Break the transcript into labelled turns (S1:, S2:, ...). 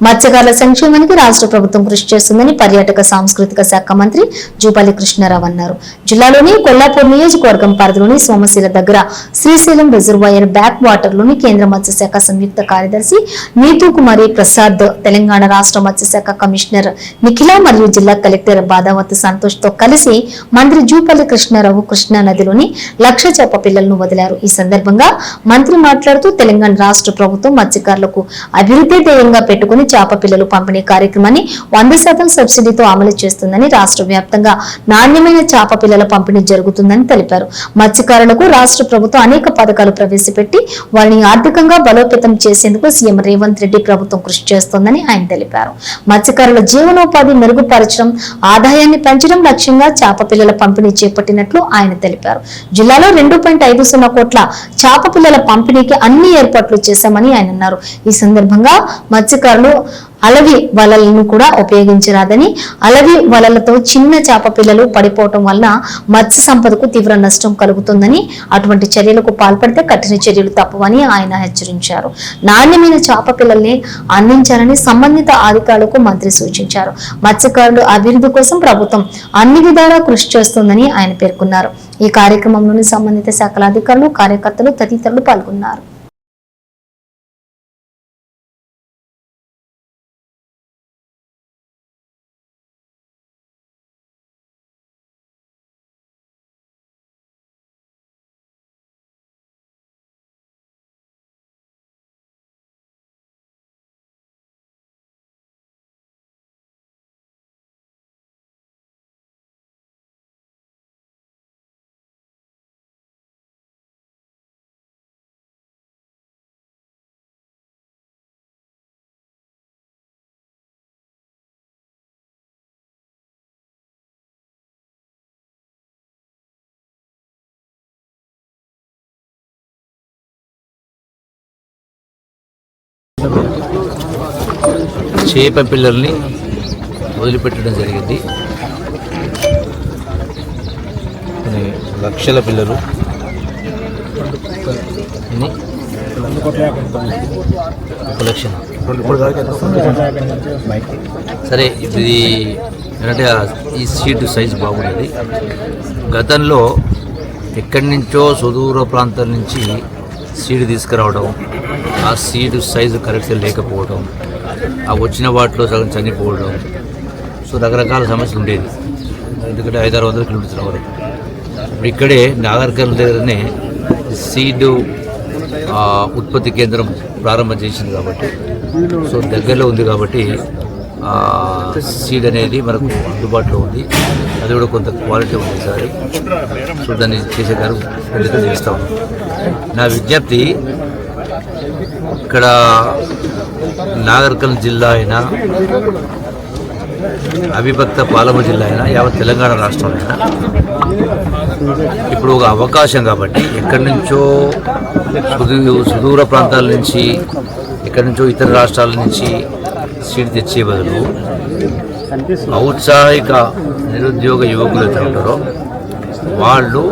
S1: మత్స్యకారుల సంక్షేమానికి రాష్ట్ర ప్రభుత్వం కృషి చేస్తుందని పర్యాటక సాంస్కృతిక శాఖ మంత్రి జూపల్లి కృష్ణారావు అన్నారు. జిల్లాలోని కొల్లాపూర్ నియోజకవర్గం పరిధిలోని సోమశీల దగ్గర శ్రీశైలం రిజర్వాయర్ బ్యాక్ వాటర్లోని కేంద్ర మత్స్యశాఖ సంయుక్త కార్యదర్శి నీతూ కుమారి ప్రసాద్ తెలంగాణ రాష్ట్ర మత్స్యశాఖ కమిషనర్ నిఖిల మరియు జిల్లా కలెక్టర్ బాదావతి సంతోష్తో కలిసి మంత్రి జూపల్లి కృష్ణారావు కృష్ణా నదిలోని లక్ష చేప పిల్లలను వదిలారు. ఈ సందర్భంగా మంత్రి మాట్లాడుతూ తెలంగాణ రాష్ట్ర ప్రభుత్వం మత్స్యకారులకు అభివృద్ధి ధ్యేయంగా పెట్టుకుని చేప పిల్లలు పంపిణీ కార్యక్రమాన్ని వంద శాతం సబ్సిడీతో అమలు చేస్తుందని రాష్ట్ర వ్యాప్తంగా నాణ్యమైన చేప పిల్లల పంపిణీ జరుగుతుందని తెలిపారు. మత్స్యకారులకు రాష్ట్ర ప్రభుత్వం అనేక పథకాలు ప్రవేశపెట్టి వారిని ఆర్థికంగా బలోపేతం చేసేందుకు సీఎం రేవంత్ రెడ్డి ప్రభుత్వం కృషి చేస్తోందని ఆయన తెలిపారు. మత్స్యకారుల జీవనోపాధి మెరుగుపరచడం ఆదాయాన్ని పెంచడం లక్ష్యంగా చేప పిల్లల పంపిణీ చేపట్టినట్లు ఆయన తెలిపారు. జిల్లాలో రెండు పాయింట్ ఐదు సున్నా కోట్ల చేప పిల్లల పంపిణీకి అన్ని ఏర్పాట్లు చేశామని ఆయన అన్నారు. ఈ సందర్భంగా మత్స్యకారులు అలవి వలలను కూడా ఉపయోగించరాదని అలవి వలలతో చిన్న చేప పిల్లలు పడిపోవటం వలన మత్స్య సంపదకు తీవ్ర నష్టం కలుగుతుందని అటువంటి చర్యలకు పాల్పడితే కఠిన చర్యలు తప్పవని ఆయన హెచ్చరించారు. నాణ్యమైన చేప పిల్లల్ని అందించాలని సంబంధిత అధికారులకు మంత్రి సూచించారు. మత్స్యకారులు అభివృద్ధి కోసం ప్రభుత్వం అన్ని విధాలా కృషి చేస్తుందని ఆయన పేర్కొన్నారు. ఈ కార్యక్రమంలోని సంబంధిత శాఖల అధికారులు కార్యకర్తలు తదితరులు పాల్గొన్నారు.
S2: చేప పిల్లల్ని వదిలిపెట్టడం జరిగింది. కొన్ని లక్షల పిల్లలు ఒక లక్ష సరే ఇది ఏంటంటే ఈ సీటు సైజు బాగుండేది. గతంలో ఎక్కడి నుంచో సుదూర ప్రాంతం నుంచి సీడ్ తీసుకురావడం ఆ సీడ్ సైజు కరెక్ట్గా లేకపోవడం ఆ వచ్చిన వాటిలో సగం చనిపోవడం. సో రకరకాల సమస్యలు ఉండేది. ఎందుకంటే ఐదారు వందల కిలోమీటర్ల వరకు ఇప్పుడు ఇక్కడే నాగర్కర్ల దగ్గరనే సీడ్ ఉత్పత్తి కేంద్రం ప్రారంభం చేసింది కాబట్టి సో దగ్గరలో ఉంది కాబట్టి సీడ్ అనేది మనకు అందుబాటులో ఉంది. అది కూడా కొంత క్వాలిటీ ఉంది సార్ సో దాన్ని చేసే గారు చేస్తా ఉన్నాం నా విజ్ఞప్తి ఇక్కడ నాగర్కల్ జిల్లా అయినా అవిభక్త పాలమ జిల్లా అయినా యావత్ తెలంగాణ రాష్ట్రం అయినా ఇప్పుడు ఒక అవకాశం కాబట్టి ఎక్కడి నుంచో సుదూ సుదూర ప్రాంతాల నుంచి ఎక్కడి నుంచో ఇతర రాష్ట్రాల నుంచి సీట్ తెచ్చే బదులు ఔత్సాహిక నిరుద్యోగ యువకులు అయితే ఉంటారో వాళ్ళు